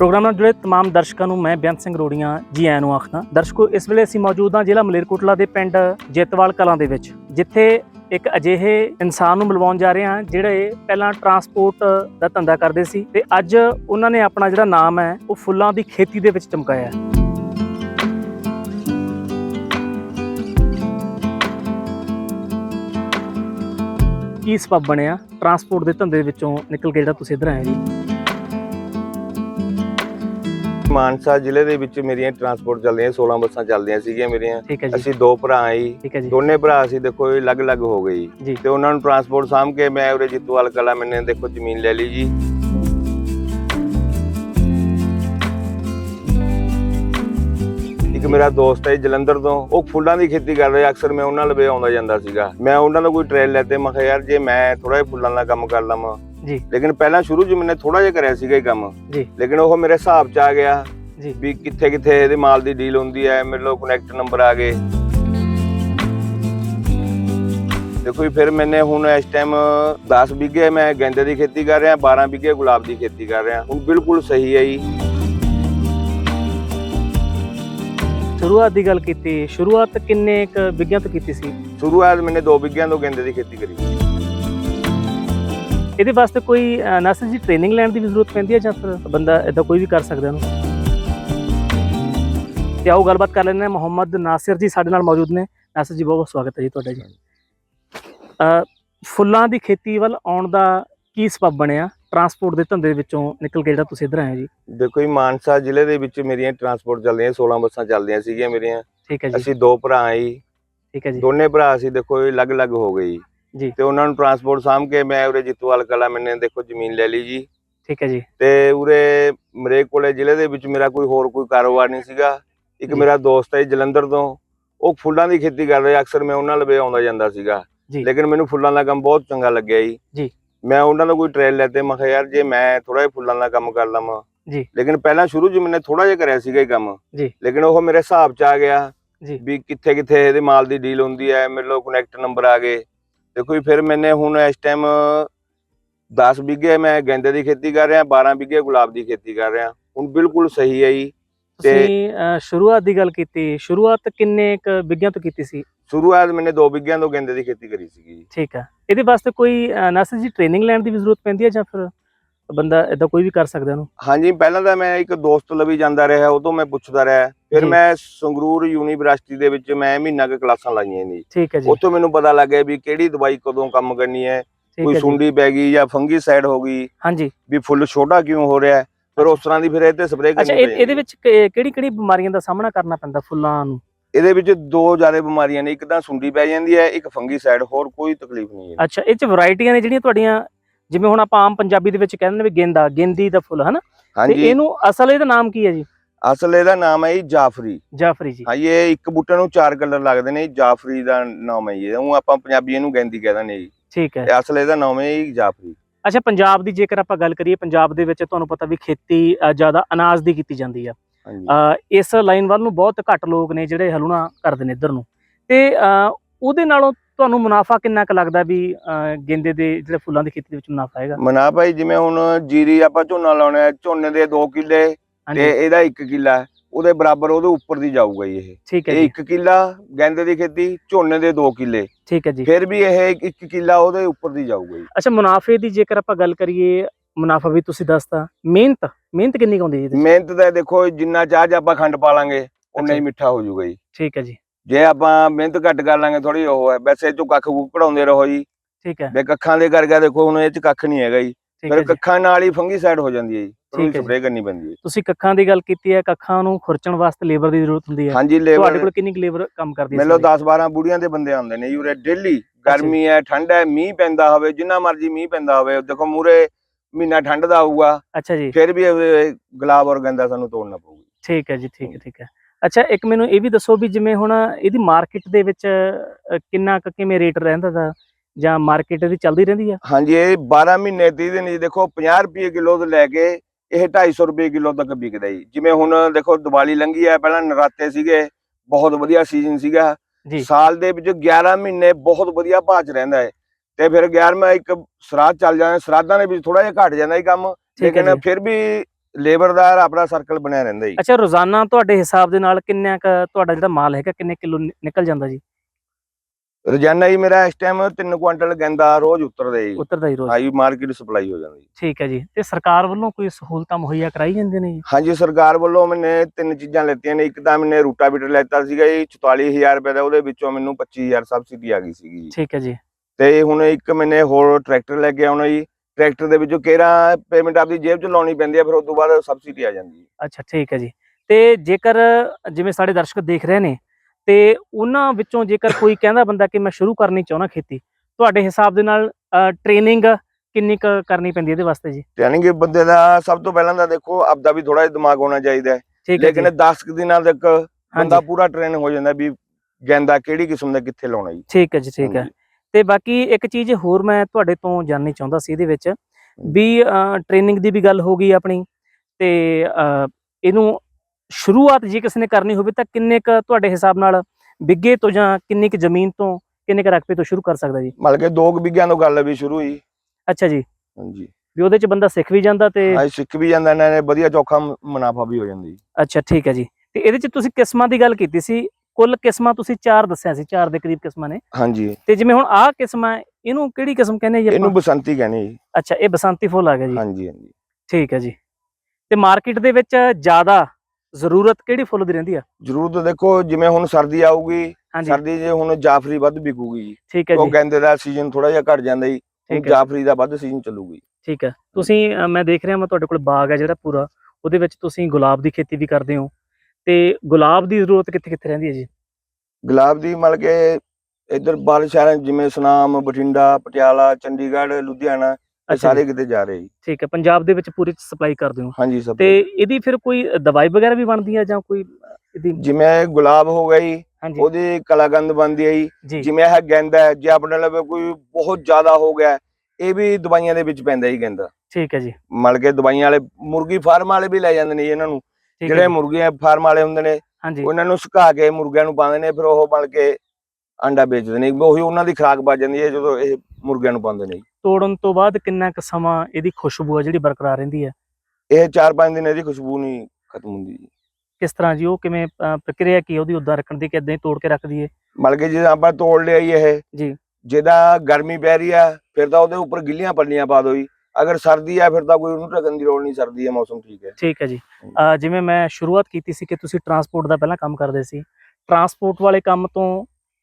Programme ਨਾਲ ਜੁੜੇ तमाम ਦਰਸ਼ਕਾਂ ਨੂੰ ਮੈਂ ਬੇਅੰਤ ਸਿੰਘ ਰੋੜੀਆਂ ਜੀ ਆਇਆਂ ਨੂੰ ਆਖਦਾ ਦਰਸ਼ਕੋ ਇਸ ਵੇਲੇ ਅਸੀਂ ਮੌਜੂਦ ਹਾਂ ਜ਼ਿਲ੍ਹਾ ਮਲੇਰਕੋਟਲਾ ਦੇ ਪਿੰਡ ਜੇਤਵਾਲ ਕਲਾਂ ਦੇ ਵਿੱਚ ਜਿੱਥੇ ਇੱਕ ਅਜਿਹੇ ਇਨਸਾਨ ਨੂੰ ਮਿਲਵਾਉਣ ਜਾ ਰਹੇ ਹਾਂ ਜਿਹੜੇ ਪਹਿਲਾਂ ਟਰਾਂਸਪੋਰਟ ਦਾ ਧੰਦਾ ਕਰਦੇ ਸੀ ਤੇ ਅੱਜ ਉਹਨਾਂ ਨੇ ਆਪਣਾ ਜਿਹੜਾ ਨਾਮ ਹੈ ਉਹ ਫੁੱਲਾਂ ਦੀ ਖੇਤੀ ਦੇ ਵਿੱਚ ਚਮਕਾਇਆ ਹੈ ਕੀ ਸਬਬ ਬਣਿਆ ਟਰਾਂਸਪੋਰਟ ਦੇ ਧੰਦੇ ਵਿੱਚੋਂ ਨਿਕਲ ਕੇ ਜਿਹੜਾ ਤੁਸੀਂ ਇੱਧਰ ਆਏ ਜੀ ਮਾਨਸਾ ਜ਼ਿਲ੍ਹੇ ਦੇ ਵਿੱਚ ਮੇਰੀਆਂ ਟਰਾਂਸਪੋਰਟ ਚੱਲਦੀਆਂ 16 ਬੱਸਾਂ ਚੱਲਦੀਆਂ ਸੀਗੀਆਂ ਮੇਰੀਆਂ। ਠੀਕ ਹੈ ਜੀ। ਅਸੀਂ ਦੋ ਭਰਾ ਆਈ ਹੈ ਦੋਨੇ ਭਰਾ ਅਸੀਂ ਦੇਖੋ ਇਹ ਅਲੱਗ-ਅਲੱਗ ਹੋ ਗਏ ਜੀ। ਤੇ ਉਹਨਾਂ ਨੂੰ ਟਰਾਂਸਪੋਰਟ ਸਾਂਭ ਕੇ ਮੈਂ ਉਰੇ ਜਿੱਤੂਵਾਲ ਕਲਾ ਮੈਨੇ ਦੇਖੋ ਜ਼ਮੀਨ ਲੈ ਲਈ ਜੀ। ਇੱਕ ਮੇਰਾ ਦੋਸਤ ਹੈ ਜੀ ਜਲੰਧਰ ਤੋਂ। ਉਹ ਫੁੱਲਾਂ ਦੀ ਖੇਤੀ ਕਰ ਰਿਹਾ ਅਕਸਰ ਮੈਂ ਉਹਨਾਂ ਲਵੇ ਆਉਂਦਾ ਜਾਂਦਾ ਸੀਗਾ। ਮੈਂ ਉਹਨਾਂ ਦਾ ਕੋਈ ਟ੍ਰੇਲ ਲੈਤੇ ਮੈਂ ਕਿਹਾ ਯਾਰ ਜੇ ਮੈਂ ਥੋੜਾ ਜਿਹਾ ਫੁੱਲਾਂ ਦਾ ਕੰਮ ਕਰ ਲਵਾਂ ਜੀ। ਲੇਕਿਨ ਪਹਿਲਾਂ ਸ਼ੁਰੂ 'ਚ ਮੈਨੇ ਥੋੜਾ ਜਿਹਾ ਕਰਿਆ ਸੀਗਾ ਇਹ ਕੰਮ। ਜੀ। ਲੇਕਿਨ ਉਹ ਮੇਰੇ ਹਿਸਾਬ 'ਚ ਆ ਗਿਆ ਜੀ। ਵੀ ਕਿੱਥੇ ਕਿੱਥੇ ਇਹਦੇ ਮਾਲ ਦੀ ਡੀਲ ਹੁੰਦੀ ਹੈ ਮੇਰੇ ਕੋਲ ਕਨੈਕਟ ਨੰਬਰ ਆ ਗਏ। ਦੇਖੋ ਜੀ ਫਿਰ ਮੈਨੇ ਹੁਣ ਇਸ ਟਾਈਮ 10 ਵਿਗੇ ਮੈਂ ਗੈਂਦੇ ਦੀ ਖੇਤੀ ਕਰ ਰਿਹਾ 12 ਵਿਗੇ ਗੁਲਾਬ ਦੀ ਖੇਤੀ ਕਰ ਰਿਹਾ। ਹੁਣ ਬਿਲਕੁਲ ਸਹੀ ਹੈ ਜੀ। ਸ਼ੁਰੂਆਤ ਦੀ ਗੱਲ ਕੀਤੀ। ਸ਼ੁਰੂਆਤ ਕਿੰਨੇ ਕ ਵਿਗਿਆਂ ਤੋਂ ਕੀਤੀ ਸੀ? ਸ਼ੁਰੂਆਤ ਮੈਨੇ 2 ਵਿਗਿਆਂ ਤੋਂ ਗੈਂਦੇ ਦੀ ਖੇਤੀ ਕਰੀ। ਇਹਦੇ ਵਾਸਤੇ ਕੋਈ ਨਾਸਰ ਜੀ ਟ੍ਰੇਨਿੰਗ ਲੈਣ ਦੀ ਵੀ ਜ਼ਰੂਰਤ ਪੈਂਦੀ ਹੈ ਜਾਂ ਫਿਰ ਬੰਦਾ ਇਦਾਂ ਕੋਈ ਵੀ ਕਰ ਸਕਦਾ ਇਹਨੂੰ ਤੇ ਆਓ ਗੱਲਬਾਤ ਕਰ ਲੈਂਦੇ ਹਾਂ। ਮੁਹੰਮਦ ਨਾਸਿਰ ਜੀ ਸਾਡੇ ਨਾਲ ਮੌਜੂਦ ਨੇ। ਨਾਸਿਰ ਜੀ ਬਹੁਤ ਬਹੁਤ ਸਵਾਗਤ ਹੈ ਜੀ ਤੁਹਾਡਾ ਜੀ। ਫੁੱਲਾਂ ਦੀ ਖੇਤੀ ਵੱਲ ਆਉਣ ਦਾ ਕੀ ਸਬਬ ਬਣਿਆ? ਟਰਾਂਸਪੋਰਟ ਦੇ ਧੰਦੇ ਵਿੱਚੋਂ ਨਿਕਲ ਕੇ ਜਿਹੜਾ ਤੁਸੀਂ ਇੱਧਰ ਆਏ ਜੀ। ਦੇਖੋ ਜੀ ਮਾਨਸਾ ਜ਼ਿਲ੍ਹੇ ਦੇ ਵਿੱਚ ਮੇਰੀਆਂ ਟਰਾਂਸਪੋਰਟ ਚੱਲਦੀਆਂ 16 ਬੱਸਾਂ ਚੱਲਦੀਆਂ ਸੀਗੀਆਂ ਮੇਰੀਆਂ। ਠੀਕ ਹੈ ਜੀ। ਅਸੀਂ ਦੋ ਭਰਾ ਆਈ ਠੀਕ ਹੈ ਜੀ। ਦੋਨੇ ਭਰਾ ਅਸੀਂ ਦੇਖੋ ਇਹ ਅਲੱਗ-ਅਲੱਗ ਹੋ ਗਏ ਜੀ। ਜੀ। ਤੇ ਉਹਨਾਂ ਨੂੰ ਟਰਾਂਸਪੋਰਟ ਸਾਂਭ ਕੇ ਮੈਂ ਉਰੇ ਜਿੱਤੂਵਾਲ ਕਲਾ ਮੈਨੇ ਦੇਖੋ ਜ਼ਮੀਨ ਲੈ ਲਈ ਜੀ। ਠੀਕ ਹੈ ਜੀ। ਤੇ ਉਰੇ ਮਰੇ ਕੋਲੇ ਜ਼ਿਲ੍ਹੇ ਦੇ ਵਿੱਚ ਮੇਰਾ ਕੋਈ ਹੋਰ ਕੋਈ ਕਾਰੋਬਾਰ ਨਹੀਂ ਸੀਗਾ। ਇੱਕ ਜੀ। ਮੇਰਾ ਦੋਸਤ ਹੈ ਜੀ ਜਲੰਧਰ ਤੋਂ। ਉਹ ਫੁੱਲਾਂ ਦੀ ਖੇਤੀ ਕਰ ਰਿਹਾ ਅਕਸਰ ਮੈਂ ਉਹਨਾਂ ਲਵੇ ਆਉਂਦਾ ਜਾਂਦਾ ਸੀਗਾ। ਜੀ। ਲੇਕਿਨ ਮੈਨੂੰ ਫੁੱਲਾਂ ਦਾ ਕੰਮ ਬਹੁਤ ਚੰਗਾ ਲੱਗਿਆ ਜੀ। ਜੀ। ਮੈਂ ਉਹਨਾਂ ਦਾ ਕੋਈ ਟ੍ਰੇਲ ਲੈਤੇ ਮੈਂ ਕਿਹਾ ਯਾਰ ਜੇ ਮੈਂ ਥੋੜਾ ਜਿਹਾ ਫੁੱਲਾਂ ਦਾ ਕੰਮ ਕਰ ਲਵਾਂ। ਜੀ। ਲੇਕਿਨ ਪਹਿਲਾਂ ਸ਼ੁਰੂ 'ਚ ਮੈਨੇ ਥੋੜਾ ਜਿਹਾ ਕਰਿਆ ਸੀਗਾ ਇਹ ਕੰਮ। ਜੀ। ਲੇਕਿਨ ਉਹ ਮੇਰੇ ਹਿਸਾਬ 'ਚ ਆ ਗਿਆ ਜੀ। ਵੀ ਕਿੱਥੇ ਕਿੱਥੇ ਇਹਦੇ ਮਾਲ ਦੀ ਡੀਲ ਹੁੰਦੀ ਹੈ ਮੇਰੇ ਕੋਲ ਕਨੈਕਟ ਨੰਬਰ ਆ ਗਏ। ਦੇਖੋ ਫਿਰ ਮੈਨੇ ਹੁਣ ਇਸ ਟਾਈਮ 10 ਵਿਗੇ ਮੈਂ ਗੈਂਦੇ ਦੀ ਖੇਤੀ ਕਰ ਰਿਹਾ 12 ਵਿਗੇ ਗੁਲਾਬ ਦੀ ਖੇਤੀ ਕਰ ਰਿਹਾ। ਹੁਣ ਬਿਲਕੁਲ ਸਹੀ ਹੈ ਜੀ। ਤੇ- ਤੁਸੀਂ ਸ਼ੁਰੂਆਤ ਦੀ ਗੱਲ ਕੀਤੀ ਸ਼ੁਰੂਆਤ ਕਿੰਨੇ ਕ ਵਿਗਿਆਂ ਤੋਂ ਕੀਤੀ ਸੀ? ਸ਼ੁਰੂਆਤ ਮੈਨੇ 2 ਵਿਗਿਆਂ ਤੋਂ ਗੈਂਦੇ ਦੀ ਖੇਤੀ ਕਰੀ ਸੀਗੀ ਠੀਕ ਹੈ ਇਹਦੇ ਵਾਸਤੇ ਕੋਈ ਅ, ਨਾਸਰ ਜੀ ਟ੍ਰੇਨਿੰਗ ਲੈਣ ਦੀ ਵੀ ਜ਼ਰੂਰਤ ਪੈਂਦੀ ਹੈ ਜਾਂ ਫਿਰ ਬੰਦਾ ਇਦਾਂ ਕੋਈ ਵੀ ਕਰ ਸਕਦਾ ਇਹਨੂੰ। ਹਾਂਜੀ ਪਹਿਲਾਂ ਤਾਂ ਮੈਂ ਇੱਕ ਦੋਸਤ ਲਵੀ ਜਾਂਦਾ ਰਿਹਾ ਤੋਂ ਮੈਂ ਪੁੱਛਦਾ ਰਿਹਾ। ਫਿਰ ਜੀ। ਮੈਂ ਸੰਗਰੂਰ ਯੂਨੀਵਰਸਿਟੀ ਦੇ ਵਿੱਚ ਮੈਂ ਮਹੀਨਾ ਕੁ ਕਲਾਸਾਂ ਲਾਈਆਂ ਨੇ। ਜੀ ਠੀਕ ਹੈ ਜੀ। ਉੱਥੋਂ ਮੈਨੂੰ ਪਤਾ ਲੱਗ ਗਿਆ ਵੀ ਕਿਹੜੀ ਦਵਾਈ ਕਦੋਂ ਕੰਮ ਕਰਨੀ ਹੈ। ਠੀਕ ਕੋਈ ਹੈ ਜੀ। ਸੁੰਡੀ ਪੈ ਗਈ ਜਾਂ ਫੰਗੀ ਸਾਈਡ ਹੋ ਗਈ ਹਾਂਜੀ। ਵੀ ਫੁੱਲ ਛੋਟਾ ਕਿਉਂ ਹੋ ਰਿਹਾ। ਹੈ ਫਿਰ ਉਸ ਤਰ੍ਹਾਂ ਦੀ ਫਿਰ ਇਹ ਤੇ ਸਪਰੇਅ ਅੱਛਾ ਕਰਨੀ ਇਹ- ਪੈਂਦੀ ਇਹਦੇ ਵਿੱਚ ਕਿਹੜੀ ਕਿਹੜੀ ਬਿਮਾਰੀਆਂ ਦਾ ਸਾਹਮਣਾ ਕਰਨਾ ਪੈਂਦਾ ਫੁੱਲਾਂ ਨੂੰ? ਇਹਦੇ ਵਿੱਚ ਦੋ ਜ਼ਿਆਦਾ ਬਿਮਾਰੀਆਂ ਨੇ ਇੱਕ ਤਾਂ ਸੁੰਡੀ ਪੈ ਜਾਂਦੀ ਹੈ ਇੱਕ ਫੰਗੀ ਸਾਈਡ ਹੋਰ ਕੋਈ ਤਕਲੀਫ ਨਹੀਂ ਹੈ। ਅੱਛਾ ਇਹ ਚ ਵੈਰਾਈਟੀਆਂ ਨੇ ਜਿਹੜੀਆਂ ਤੁਹਾਡੀਆਂ ਜਿਵੇਂ ਹੁਣ ਆਪਾਂ ਆਮ ਪੰਜਾਬੀ ਦੇ ਵਿੱਚ ਕਹਿੰਦੇ ਨੇ ਵੀ ਗੇਂਦਾ ਗੇਂਦੀ ਦਾ ਫੁੱਲ ਹਨਾ? ਤੇ ਹਾਂਜੀ। ਇਹਨੂੰ ਅਸਲ ਇਹਦਾ ਨਾਮ ਕੀ ਹੈ ਜੀ? ਅਸਲ ਇਹਦਾ ਨਾਮ ਹੈ ਜੀ ਜਾਫਰੀ। ਜਾਫਰੀ ਜੀ। ਹਾਂ ਇਹ ਇੱਕ ਬੂਟੇ ਨੂੰ ਚਾਰ ਕਲਰ ਲੱਗਦੇ ਨੇ ਜੀ, ਜਾਫਰੀ ਦਾ ਨਾਮ ਹੈ ਜੀ। ਉਹ ਆਪਾਂ ਪੰਜਾਬੀ ਇਹਨੂੰ ਗੈਂਦੀ ਕਹਿ ਦਿੰਦੇ ਜੀ। ਠੀਕ ਹੈ। ਤੇ ਅਸਲ ਇਹਦਾ ਨਾਮ ਹੈ ਜੀ ਜਾਫਰੀ। ਅੱਛਾ ਪੰਜਾਬ ਦੀ ਜੇਕਰ ਆਪਾਂ ਗੱਲ ਕਰੀਏ ਪੰਜਾਬ ਦੇ ਵਿੱਚ ਤੁਹਾਨੂੰ ਪਤਾ ਵੀ ਖੇਤੀ ਅ, ਜ਼ਿਆਦਾ ਅਨਾਜ ਦੀ ਕੀਤੀ ਜਾਂਦੀ ਆ। ਹਾਂਜੀ। ਅ, ਇਸ ਲਾਈਨ ਵੱਲ ਨੂੰ ਬਹੁਤ ਘੱਟ ਲੋਕ ਨੇ ਜਿਹੜੇ ਹਲੂਣਾ ਕਰਦੇ ਨੇ ਇੱਧਰ ਨੂੰ। ਤੇ ਅ, ਉਹਦੇ ਨਾਲੋਂ ਤੁਹਾਨੂੰ ਮੁਨਾਫਾ ਕਿੰਨਾ ਕੁ ਲੱਗਦਾ ਵੀ ਗੇਂਦੇ ਦੇ ਜਿਹੜੇ ਫੁੱਲਾਂ ਦੀ ਖੇਤੀ ਦੇ ਵਿੱਚ ਮੁਨਾਫਾ ਹੈਗਾ? ਮਨਾ ਭਾਈ ਜਿਵੇਂ ਹੁਣ ਜੀਰੀ ਆਪਾਂ ਝੋਨਾ ਲਾਉਣਾ ਹੈ ਝੋਨੇ ਦੇ 2 ਕਿੱਲੇ ਤੇ ਇਹਦਾ 1 ਕਿੱਲਾ ਹੈ, ਉਹਦੇ ਬਰਾਬਰ ਉਹਦੇ ਉੱਪਰ ਦੀ ਜਾਊਗਾ ਜੀ ਇਹ। ਠੀਕ ਹੈ ਇਹ ਜੀ। 1 ਕਿੱਲਾ ਗੈਂਦੇ ਦੀ ਖੇਤੀ ਝੋਨੇ ਦੇ 2 ਕਿੱਲੇ। ਠੀਕ ਹੈ ਜੀ। ਫਿਰ ਵੀ ਇਹ 1 ਕਿੱਲਾ ਉਹਦੇ ਉੱਪਰ ਦੀ ਜਾਊਗਾ ਜੀ। ਅੱਛਾ ਮੁਨਾਫੇ ਦੀ ਜੇਕਰ ਆਪਾਂ ਗੱਲ ਕਰੀਏ ਮੁਨਾਫਾ ਵੀ ਤੁਸੀਂ ਦੱਸਤਾ। ਮਿਹਨਤ ਮਿਹਨਤ ਕਿੰਨੀ ਕੁ ਹੈ ਇਹਦੇ 'ਚ? ਮਿਹਨਤ ਦਾ ਦੇਖੋ ਜਿੰਨਾ ਚਾਹ ਆਪਾਂ ਖੰਡ ਪਾ ਲਾਂਗੇ ਉਨਾ ਹੀ। ਮਿੱਠਾ ਹੋ ਜਾਊਗਾ ਜੀ। ਠੀਕ ਹੈ ਜੀ। ਜੇ ਆਪਾਂ ਮਿਹਨਤ ਘੱਟ ਕਰ ਲਾਂਗੇ ਥੋੜੀ ਉਹ ਹੈ ਵੈਸੇ ਚੋਂ ਕੱਖ ਕਢਾਉਂਦੇ ਰਹੋ ਜੀ। ਠੀਕ ਹੈ। ਵੇ ਕੱਖਾਂ ਦੇ ਕਰਕੇ ਦੇਖੋ ਹੁਣ ਇਹ ਚ ਕੱਖ ਨਹੀਂ ਹੈਗਾ ਜੀ। ਫਿਰ ਕੱਖਾਂ ਨਾਲ ਹੀ ਫੰਗੀ ਸਾਈਡ ਹੋ ਜਾਂਦੀ ਹੈ ਜੀ ਠੀਕ ਹੈ। ਸਪਰੇਅ ਕਰਨੀ ਪੈਂਦੀ ਹੈ ਤੁਸੀਂ ਕੱਖਾਂ ਦੀ ਗੱਲ ਕੀਤੀ ਹੈ ਕੱਖਾਂ ਨੂੰ ਖੁਰਚਣ ਵਾਸਤੇ ਲੇਬਰ ਦੀ ਜ਼ਰੂਰਤ ਹੁੰਦੀ ਹੈ। ਹਾਂਜੀ ਤੁਹਾਡੇ ਲੇਬਰ ਕੋਲ ਕਿੰਨੀ ਲੇਬਰ ਕੰਮ ਕਰਦੀ ਹੈ ਮੈਨੂੰ ਇਸ 10 12 ਬੁੜੀਆਂ ਦੇ ਬੰਦੇ ਆਉਂਦੇ ਨੇ ਯੂਰੇ ਡੇਲੀ ਗਰਮੀ ਹੈ ਠੰਡ ਹੈ ਮੀਂਹ ਪੈਂਦਾ ਹੋਵੇ ਜਿੰਨਾ ਮਰਜ਼ੀ ਮੀਂਹ ਪੈਂਦਾ ਹੋਵੇ ਦੇਖੋ ਮੂਰੇ ਮਹੀਨਾ ਠੰਡ ਦਾ ਆਊਗਾ? ਅੱਛਾ ਜੀ। ਫਿਰ ਵੀ ਗੁਲਾਬ ਔਰ ਗੰਦਾ ਸਾਨੂੰ ਤੋੜਨਾ ਪਊਗਾ। ਠੀਕ ਹੈ ਜੀ ਠੀਕ ਹੈ ਠੀਕ ਹੈ। ਅੱਛਾ ਇੱਕ ਮੈਨੂੰ ਇਹ ਵੀ ਦੱਸੋ ਵੀ ਜਿਵੇਂ ਹੁਣ ਇਹਦੀ ਮਾਰਕੀਟ ਦੇ ਵਿੱਚ ਕਿੰਨਾ ਕੁ ਕਿਵੇਂ ਰੇਟ ਰਹਿੰਦਾ ਦਾ? ਜਾਂ ਮਾਰਕੀਟ ਇਹਦੀ ਚੱਲਦੀ ਰਹਿੰਦੀ ਆ? ਹਾਂਜੀ ਇਹ 12 ਮਹੀਨੇ 30 ਦਿਨ ਜੀ ਦੇਖੋ 50 ਰੁਪਏ ਕਿਲੋ ਤੋਂ ਲੈ ਕੇ ਇਹ 250 ਰੁਪਏ ਕਿਲੋ ਤੱਕ ਵਿਕਦਾ ਜੀ। ਜਿਵੇਂ ਹੁਣ ਦੇਖੋ ਦੀਵਾਲੀ ਲੰਘੀ ਹੈ ਪਹਿਲਾਂ ਨਰਾਤੇ ਸੀਗੇ ਬਹੁਤ ਵਧੀਆ ਸੀਜ਼ਨ ਸੀਗਾ। ਸਾਲ ਦੇ ਵਿੱਚ 11 ਮਹੀਨੇ ਬਹੁਤ ਵਧੀਆ ਭਾਅ ਚ ਰਹਿੰਦਾ ਹੈ ਤੇ ਫਿਰ 11ਵਾਂ ਇੱਕ ਸਰਾਧ ਚੱਲ ਜਾਂਦਾ ਸਰਾਧਾਂ ਦੇ ਵਿੱਚ ਥੋੜਾ ਜਿਹਾ ਘਟ ਜਾਂਦਾ ਹੀ ਕੰਮ। ਲੇਕਿਨ ਫਿਰ ਵੀ ਲੇਬਰਦਾਰ ਆਪਣਾ ਸਰਕਲ ਬਣਿਆ ਰਹਿੰਦਾ ਜੀ। ਅੱਛਾ ਰੋਜ਼ਾਨਾ ਤੁਹਾਡੇ ਹਿਸਾਬ ਦੇ ਨਾਲ ਕਿੰਨਾ ਕੁ ਤੁਹਾਡਾ ਜਿਹੜਾ ਮਾਲ ਹੈਗਾ ਕਿੰਨੇ ਕਿਲੋ ਨਿਕਲ ਜਾਂਦਾ ਜੀ? ਰੋਜ਼ਾਨਾ ਹੀ ਮੇਰਾ ਇਸ ਟਾਈਮ 3 ਕੁਇੰਟਲ ਗੰਦਾ ਰੋਜ਼ ਉਤਰਦਾ ਜੀ। ਉਤਰਦਾ ਹੀ ਰੋਜ਼। ਹਾਈ ਮਾਰਕੀਟ ਸਪਲਾਈ ਹੋ ਜਾਂਦੀ ਠੀਕ ਹੈ ਜੀ। ਤੇ ਸਰਕਾਰ ਵੱਲੋਂ ਕੋਈ ਸਹੂਲਤਾਂ ਮੁਹੱਈਆ ਕਰਾਈ ਜਾਂਦੀਆਂ ਨੇ ਜੀ? ਹਾਂਜੀ ਸਰਕਾਰ ਵੱਲੋਂ ਮੈਨੇ ਤਿੰਨ ਚੀਜ਼ਾਂ ਲੈਤੀਆਂ ਨੇ। ਇੱਕ ਤਾਂ ਮੈਨੇ ਰੂਟਾਵੀਟਰ ਲੈਤਾ ਸੀਗਾ ਜੀ 44000 ਰੁਪਏ ਦਾ ਉਹਦੇ ਵਿੱਚੋਂ ਮੈਨੂੰ 25000 ਸਬਸਿਡੀ ਆ ਗਈ ਸੀਗੀ ਜੀ। ਠੀਕ ਹੈ ਜੀ। ਤੇ ਹੁਣ ਇੱਕ ਮੈਨੇ ਹੋਰ ਟਰੈਕਟਰ ਲੈ ਕੇ ਆਉਣਾ ਜੀ। ਟਰੈਕਟਰ ਦੇ ਵਿੱਚੋਂ ਕਿਹੜਾ ਪੇਮੈਂਟ ਆਪਦੀ ਜੇਬ 'ਚ ਲਾਉਣੀ ਪੈਂਦੀ ਹੈ ਫਿਰ ਉਸ ਤੋਂ ਬਾਅਦ ਸਬਸਿਡੀ ਆ ਜਾਂਦੀ ਹੈ। ਅੱਛਾ ਠੀਕ ਹੈ ਜੀ। ਤੇ ਜੇਕਰ ਜਿਵੇਂ ਸਾਡੇ ਦਰਸ਼ਕ ਦੇਖ ਰਹੇ ਨੇ ਤੇ ਉਹਨਾਂ ਵਿੱਚੋਂ ਜੇਕਰ ਕੋਈ ਕਹਿੰਦਾ ਬੰਦਾ ਕਿ ਮੈਂ ਸ਼ੁਰੂ ਕਰਨੀ ਚਾਹੁੰਦਾ ਖੇਤੀ ਤੁਹਾਡੇ ਹਿਸਾਬ ਦੇ ਨਾਲ ਟ੍ਰੇਨਿੰਗ ਕਿੰਨੀ ਕਰਨੀ ਪੈਂਦੀ ਇਹਦੇ ਵਾਸਤੇ ਜੀ? ਕਿ ਬੰਦੇ ਦਾ ਸਭ ਤੋਂ ਪਹਿਲਾਂ ਤਾਂ ਦੇਖੋ ਆਪਦਾ ਵੀ ਥੋੜਾ ਜਿਹਾ ਦਿਮਾਗ ਹੋਣਾ ਚਾਹੀਦਾ ਹੈ। ਲੇਕਿਨ ਜੀ। 10 ਕੁ ਦਿਨਾਂ ਤੱਕ ਬੰਦਾ ਪੂਰਾ ਟ੍ਰੇਨ ਹੋ ਜਾਂਦਾ ਵੀ ਗੈਂਦਾ ਕਿਹੜੀ ਕਿਸਮ ਦਾ ਕਿੱਥੇ ਲਾਉਣਾ ਜੀ। ਠੀਕ ਹੈ ਜੀ ਠੀਕ ਹੈ। ਤੇ ਬਾਕੀ ਇੱਕ ਚੀਜ਼ ਹੋਰ ਮੈਂ ਤੁਹਾਡੇ ਤੋਂ ਜਾਣਨੀ ਚਾਹੁੰਦਾ ਸੀ ਇਹਦੇ ਵਿੱਚ ਵੀ ਟ੍ਰੇਨਿੰਗ ਦੀ ਵੀ ਗੱਲ ਹੋ ਗਈ ਆਪਣੀ ਤੇ ਇਹਨੂੰ ਸ਼ੁਰੂਆਤ ਜੇ ਕਿਸੇ ਨੇ ਕਰਨੀ ਹੋਵੇ ਤਾਂ ਕਿੰਨੇ ਕ ਤੁਹਾਡੇ ਹਿਸਾਬ ਨਾਲ ਬਿੱਗੇ ਤੋਂ ਜਾਂ ਕਿੰਨੀ ਕ ਜ਼ਮੀਨ ਤੋਂ ਕਿੰਨੇ ਕ ਰਕਬੇ ਤੋਂ ਸ਼ੁਰੂ ਕਰ ਸਕਦਾ ਜੀ? ਮਤਲਬ ਕਿ ਦੋ ਕੁ ਵਿਗਿਆਨ ਤੋਂ ਗੱਲ ਵੀ ਸ਼ੁਰੂ ਹੋਈ। ਅੱਛਾ ਜੀ। ਹਾਂਜੀ। ਵੀ ਉਹਦੇ ਚ ਬੰਦਾ ਸਿੱਖ ਵੀ ਜਾਂਦਾ ਤੇ ਅੱਜ ਸਿੱਖ ਵੀ ਜਾਂਦਾ ਇਹਨਾਂ ਨੇ ਵਧੀਆ ਚੌਖਾ ਮੁਨਾਫਾ ਵੀ ਹੋ ਜਾਂਦਾ ਜੀ। ਅੱਛਾ ਠੀਕ ਹੈ ਜੀ। ਤੇ ਇਹਦੇ ਚ ਤੁਸੀਂ ਕਿਸਮਾਂ ਦੀ ਗੱਲ ਕੀਤੀ ਸੀ? ਕੁੱਲ ਕਿਸਮਾਂ ਤੁਸੀਂ ਚਾਰ ਦੱਸਿਆ ਸੀ ਚਾਰ ਦੇ ਕਰੀਬ ਕਿਸਮਾਂ ਨੇ। ਹਾਂਜੀ। ਤੇ ਜਿਵੇਂ ਹੁਣ ਆਹ ਕਿਸਮ ਹੈ ਇਹਨੂੰ ਕਿਹੜੀ ਕਿਸਮ ਕਹਿੰਦੇ ਜੀ ਇਹਨੂੰ ਬਸੰਤੀ ਕਹਿੰਦੇ ਜੀ। ਅੱਛਾ ਇਹ ਬਸੰਤੀ ਫੁੱਲ ਆ ਗਿਆ ਜੀ। ਹਾਂਜੀ ਹਾਂਜੀ। ਠੀਕ ਹੈ ਜੀ। ਤੇ ਮਾਰਕੀਟ ਦੇ ਵਿੱਚ ਜ਼ਿਆਦਾ ਜ਼ਰੂਰਤ ਕਿਹੜੀ ਫੁੱਲ ਦੀ ਰਹਿੰਦੀ ਆ? ਜ਼ਰੂਰ ਦੇਖੋ ਜਿਵੇਂ ਹੁਣ ਸਰਦੀ ਆਊਗੀ ਸਰਦੀ 'ਚ ਹੁਣ ਜਾਫਰੀ ਵੱਧ ਵਿਕੂਗੀ ਜੀ। ਠੀਕ ਹੈ ਉਹ ਜੀ ਗੈਂਦੇ ਦਾ ਸੀਜ਼ਨ ਥੋੜਾ ਜਿਹਾ ਘਟ ਜਾਂਦਾ ਜੀ ਹੁਣ ਜਾਫਰੀ ਦਾ ਵੱਧ ਸੀਜ਼ਨ ਚੱਲੂਗੀ। ਠੀਕ ਹੈ ਤੁਸੀਂ ਮੈਂ ਦੇਖ ਰਿਹਾ ਮੈਂ ਤੁਹਾਡੇ ਕੋਲ ਬਾਗ ਹੈ ਜਿਹੜਾ ਪੂਰਾ। ਉਹਦੇ ਵਿੱਚ ਤੁਸੀਂ ਗੁਲਾਬ ਦੀ ਖੇਤੀ ਵੀ ਕਰਦੇ ਹੋ। ਤੇ ਗੁਲਾਬ ਦੀ ਜ਼ਰੂਰਤ ਕਿੱਥੇ ਕਿੱਥੇ ਰਹਿੰਦੀ ਹੈ ਜੀ? ਗੁਲਾਬ ਦੀ ਮਤਲਬ ਕਿ ਇੱਧਰ ਬਾਹਰ ਸ਼ਹਿਰਾਂ ਜਿਵੇਂ ਸੁਨਾਮ ਬਠਿੰਡਾ ਪਟਿਆਲਾ ਚੰਡੀਗੜ੍ਹ ਲੁਧਿਆਣਾ ਇਹ ਸਾਰੇ ਕਿਤੇ ਜਾ ਰਹੇ ਜੀ। ਠੀਕ ਹੈ ਪੰਜਾਬ ਦੇ ਵਿੱਚ ਪੂਰੀ ਸਪਲਾਈ ਕਰਦੇ ਹੋ ਹਾਂਜੀ ਸਭ ਤੇ ਇਹਦੀ ਫਿਰ ਕੋਈ ਦਵਾਈ ਵਗੈਰਾ ਵੀ ਬਣਦੀ ਹੈ ਜਾਂ ਕੋਈ ਇਹਦੀ ਜਿਵੇਂ ਗੁਲਾਬ ਹੋ ਗਿਆ ਜੀ ਉਹਦੀ ਕਲਾਗੰਦ ਬਣਦੀ ਹੈ ਜਿਵੇਂ ਇਹ ਗੈਂਦਾ ਹੈ ਜੇ ਆਪਣੇ ਲਵੇ ਕੋਈ ਬਹੁਤ ਜ਼ਿਆਦਾ ਹੋ ਗਿਆ ਇਹ ਵੀ ਦਵਾਈਆਂ ਦੇ ਵਿੱਚ ਪੈਂਦਾ ਹੀ ਗੈਂਦਾ। ਠੀਕ ਹੈ ਜੀ। ਮਤਲਬ ਕਿ ਦਵਾਈਆਂ ਵਾਲੇ ਮੁਰਗੀ ਫਾਰਮ ਵਾਲੇ ਵੀ ਲੈ ਜਾਂਦੇ ਨੇ ਇਹਨਾਂ ਨੂੰ। ਜਿਹੜੇ ਜੀ, ਮੁਰਗੀਆਂ ਫਾਰਮ ਵਾਲੇ ਹੁੰਦੇ ਨੇ ਉਹਨਾਂ ਨੂੰ ਸੁਕਾ ਕੇ ਮੁਰਗਿਆਂ ਨੂੰ ਪਾਉਂਦੇ ਨੇ ਫਿਰ ਉਹ ਬਣ ਕੇ ਅੰਡਾ ਵੇਚਦੇ ਨੇ। ਉਹੀ ਉਹਨਾਂ ਦੀ ਖੁਰਾਕ ਬਚ ਜਾਂਦੀ ਹੈ ਜਦੋਂ ਇਹ ਮੁਰਗਿਆਂ ਨੂੰ ਪਾਉਂਦੇ ਨੇ। ਤੋੜਨ ਤੋਂ ਬਾਅਦ ਕਿੰਨਾ ਕੁ ਸਮਾਂ ਇਹਦੀ ਖੁਸ਼ਬੂ ਆ ਜਿਹੜੀ ਬਰਕਰਾਰ ਰਹਿੰਦੀ ਹੈ? ਇਹ 4-5 ਦਿਨ ਇਹਦੀ ਖੁਸ਼ਬੂ ਨਹੀਂ ਖਤਮ ਹੁੰਦੀ ਜੀ। ਕਿਸ ਤਰ੍ਹਾਂ ਜੀ ਉਹ ਕਿਵੇਂ ਪ੍ਰਕਿਰਿਆ ਕੀ ਉਹਦੀ ਉਦਾਂ ਰੱਖਣ ਦੀ ਕਿ ਇਦਾਂ ਹੀ ਤੋੜ ਕੇ ਰੱਖ ਦਈਏ ਮਤਲਬ ਕਿ ਜੇ ਆਪਾਂ ਤੋੜ ਲਿਆ ਇਹ ਜੀ। ਜਿਹਦਾ ਗਰਮੀ ਪੈ ਰਹੀ ਆ ਫਿਰ ਤਾਂ ਉਹਦੇ ਉੱਪਰ ਗਿੱਲੀਆਂ ਪੱਲੀਆਂ ਪਾ ਜੀ। ਅਗਰ ਸਰਦੀ ਆ ਫਿਰ ਤਾਂ ਕੋਈ ਉਹਨੂੰ ਢਕਣ ਦੀ ਲੋੜ ਨਹੀਂ ਸਰਦੀ ਆ ਮੌਸਮ ਠੀਕ ਹੈ। ਠੀਕ ਹੈ ਜੀ। ਜਿਵੇਂ ਮੈਂ ਸ਼ੁਰੂਆਤ ਕੀਤੀ ਸੀ ਕਿ ਤੁਸੀਂ ਟਰਾਂਸਪੋਰਟ ਦਾ ਪਹਿਲਾਂ ਕੰਮ ਕਰਦੇ ਸੀ। ਟਰਾਂਸਪੋਰਟ ਵਾਲੇ ਕੰਮ ਤੋਂ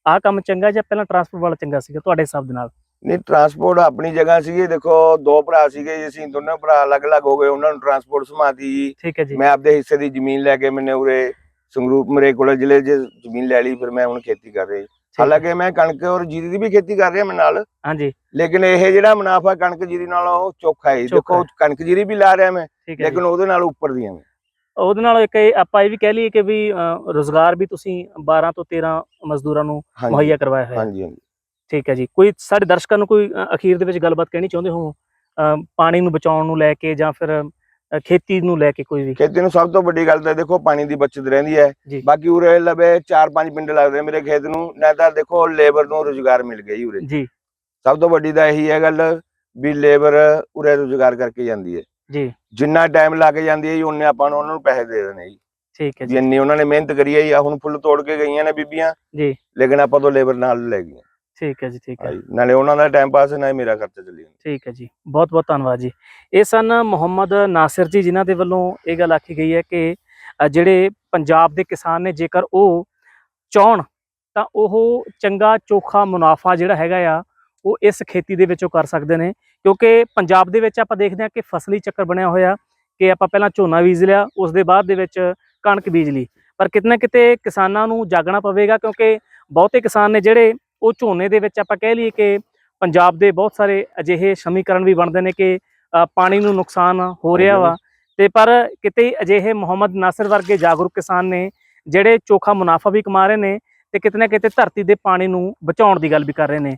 ਆਹ ਕੰਮ ਚੰਗਾ ਜਾਂ ਪਹਿਲਾਂ ਟਰਾਂਸਪੋਰਟ ਵਾਲਾ ਚੰਗਾ ਸੀਗਾ ਤੁਹਾਡੇ ਹਿਸਾਬ ਦੇ ਨਾਲ? ਨਹੀਂ ਟਰਾਂਸਪੋਰਟ ਆਪਣੀ ਜਗ੍ਹਾ ਸੀਗੀ ਦੇਖੋ ਦੋ ਭਰਾ ਸੀਗੇ ਜੀ ਅਸੀਂ ਦੋਨੋਂ ਭਰਾ ਅਲੱਗ-ਅਲੱਗ ਹੋ ਗਏ ਉਹਨਾਂ ਨੂੰ ਟਰਾਂਸਪੋਰਟ ਸਮਾਤੀ ਜੀ। ਠੀਕ ਹੈ ਜੀ। ਮੈਂ ਆਪਦੇ ਹਿੱਸੇ ਦੀ ਜ਼ਮੀਨ ਲੈ ਕੇ ਮੈਨੇ ਉਰੇ ਸੰਗਰੂਪ ਮਰੇ ਕੋਲ ਜ਼ਿਲ੍ਹੇ 'ਚ ਜ਼ਮੀਨ ਲੈ ਲਈ ਫਿਰ ਮੈਂ ਹੁਣ ਖੇਤੀ ਕਰ ਰਿਹਾ ਹੈ। ਹਾਲਾਂਕਿ ਮੈਂ ਕਣਕ ਔਰ ਜੀਰੀ ਦੀ ਵੀ ਖੇਤੀ ਕਰ ਰਿਹਾ ਮੈਂ ਨਾਲ। ਹਾਂਜੀ। ਲੇਕਿਨ ਇਹ ਜਿਹੜਾ ਮੁਨਾਫਾ ਕਣਕ ਜੀਰੀ ਨਾਲੋਂ ਚੋਖਾ ਹੈ। ਦੇਖੋ ਕਣਕ ਜੀਰੀ ਵੀ ਲਾ ਰਿਹਾ ਮੈਂ। ਲੇਕਿਨ ਉਹਦੇ ਨਾਲ ਉੱਪਰ ਦੀ ਹਾਂ ਮੈਂ ਉਹਦੇ ਨਾਲ ਇੱਕ ਆਪਾਂ ਇਹ ਵੀ ਕਹਿ ਲਈਏ ਕਿ ਵੀ ਰੋਜ਼ਗਾਰ ਵੀ ਤੁਸੀਂ 12 ਤੋਂ 13 ਮਜ਼ਦੂਰਾਂ ਨੂੰ ਮੁਹੱਈਆ ਕਰਵਾਇਆ ਹੈ ਹਾਂਜੀ ਹਾਂਜੀ। ਠੀਕ ਹੈ ਜੀ। ਕੋਈ ਸਾਡੇ ਦਰਸ਼ਕਾਂ ਨੂੰ ਕੋਈ ਅਖੀਰ ਦੇ ਵਿੱਚ ਗੱਲਬਾਤ ਕਹਿਣੀ ਚਾਹੁੰਦੇ ਹੋ? ਪਾਣੀ ਨੂੰ ਬਚਾਉਣ ਨੂੰ ਲੈ ਕੇ ਜਾਂ ਫਿਰ ਖੇਤੀ ਨੂੰ ਲੈ ਕੇ ਕੋਈ ਵੀ। ਖੇਤੀ ਨੂੰ ਸਭ ਤੋਂ ਵੱਡੀ ਗੱਲ ਤਾਂ ਦੇਖੋ ਪਾਣੀ ਦੀ ਬਚਤ ਰਹਿੰਦੀ ਹੈ। ਬਾਕੀ ਉਰੇ ਲਵੇ 4-5 ਪਿੰਡ ਲੱਗਦੇ ਮੇਰੇ ਖੇਤ ਨੂੰ ਨਾ ਤਾਂ ਦੇਖੋ ਲੇਬਰ ਨੂੰ ਰੋਜ਼ਗਾਰ ਮਿਲ ਗਿਆ ਜੀ ਉਰੇ। ਜੀ। ਸਭ ਤੋਂ ਵੱਡੀ ਤਾਂ ਇਹੀ ਹੈ ਗੱਲ ਵੀ ਲੇਬਰ ਉਰੇ ਰੋਜ਼ਗਾਰ ਕਰਕੇ ਜਾਂਦੀ ਹੈ। ਜੀ। ਜਿੰਨਾ ਟਾਈਮ ਲਾ ਕੇ ਜਾਂਦੀ ਹੈ ਜੀ ਉਹਨੇ ਆਪਾਂ ਨੂੰ ਉਹਨਾਂ ਨੂੰ ਪੈਸੇ ਦੇ ਦੇਣੇ ਜੀ। ਠੀਕ ਹੈ ਜੀ। ਜਿੰਨੀ ਉਹਨਾਂ ਨੇ ਮਿਹਨਤ ਕਰੀ ਹੈ ਜੀ ਹੁਣ ਫੁੱਲ ਤੋੜ ਕੇ ਗਈਆਂ ਨੇ ਬੀਬੀਆਂ। ਜੀ। ਲੇਕਿਨ ਆਪਾਂ ਤੋਂ ਲੇਬਰ ਨਾਲ ਲੈ ਗਈਆਂ। ਠੀਕ ਹੈ ਜੀ ਠੀਕ ਹੈ। ਹਾਂਜੀ ਨਾਲੇ ਉਹਨਾਂ ਦਾ ਟਾਈਮ ਪਾਸ ਨਾ ਮੇਰਾ ਖਰਚਾ ਚੱਲੀ ਜਾਂਦਾ। ਠੀਕ ਹੈ ਜੀ ਬਹੁਤ ਬਹੁਤ ਧੰਨਵਾਦ ਜੀ। ਇਹ ਸਨ ਮੁਹੰਮਦ ਨਾਸਿਰ ਜੀ ਜਿਨ੍ਹਾਂ ਦੇ ਵੱਲੋਂ ਇਹ ਗੱਲ ਆਖੀ ਗਈ ਹੈ ਕਿ ਅ, ਜਿਹੜੇ ਪੰਜਾਬ ਦੇ ਕਿਸਾਨ ਨੇ ਜੇਕਰ ਉਹ ਚਾਹਣ ਤਾਂ ਉਹ ਚੰਗਾ ਚੋਖਾ ਮੁਨਾਫਾ ਜਿਹੜਾ ਹੈਗਾ ਆ ਉਹ ਇਸ ਖੇਤੀ ਦੇ ਵਿੱਚੋਂ ਕਰ ਸਕਦੇ ਨੇ। ਕਿਉਂਕਿ ਪੰਜਾਬ ਦੇ ਵਿੱਚ ਆਪਾਂ ਦੇਖਦੇ ਹਾਂ ਕਿ ਫਸਲੀ ਚੱਕਰ ਬਣਿਆ ਹੋਇਆ ਕਿ ਆਪਾਂ ਪਹਿਲਾਂ ਝੋਨਾ ਬੀਜ ਲਿਆ ਉਸ ਦੇ ਬਾਅਦ ਦੇ ਵਿੱਚ ਕਣਕ ਬੀਜ ਲਈ। ਪਰ ਕਿਤੇ ਨਾ ਕਿਤੇ ਕਿਸਾਨਾਂ ਨੂੰ ਜਾਗਣਾ ਪਵੇਗਾ ਕਿਉਂਕਿ ਬਹੁਤੇ ਕਿਸਾਨ ਨੇ ਜਿਹੜੇ ਉਹ ਝੋਨੇ ਦੇ ਵਿੱਚ ਆਪਾਂ ਕਹਿ ਲਈਏ ਕਿ ਪੰਜਾਬ ਦੇ ਬਹੁਤ ਸਾਰੇ ਅਜਿਹੇ ਸਮੀਕਰਨ ਵੀ ਬਣਦੇ ਨੇ ਕਿ ਪਾਣੀ ਨੂੰ ਨੁਕਸਾਨ ਹੋ ਰਿਹਾ ਵਾ। ਤੇ ਪਰ ਕਿਤੇ ਅਜਿਹੇ ਮੁਹੰਮਦ ਨਾਸਰ ਵਰਗੇ ਜਾਗਰੂਕ ਕਿਸਾਨ ਨੇ ਜਿਹੜੇ ਚੋਖਾ ਮੁਨਾਫਾ ਵੀ ਕਮਾ ਰਹੇ ਨੇ ਤੇ ਕਿਤੇ ਨਾ ਕਿਤੇ ਧਰਤੀ ਦੇ ਪਾਣੀ ਨੂੰ ਬਚਾਉਣ ਦੀ ਗੱਲ ਵੀ ਕਰ ਰਹੇ ਨੇ।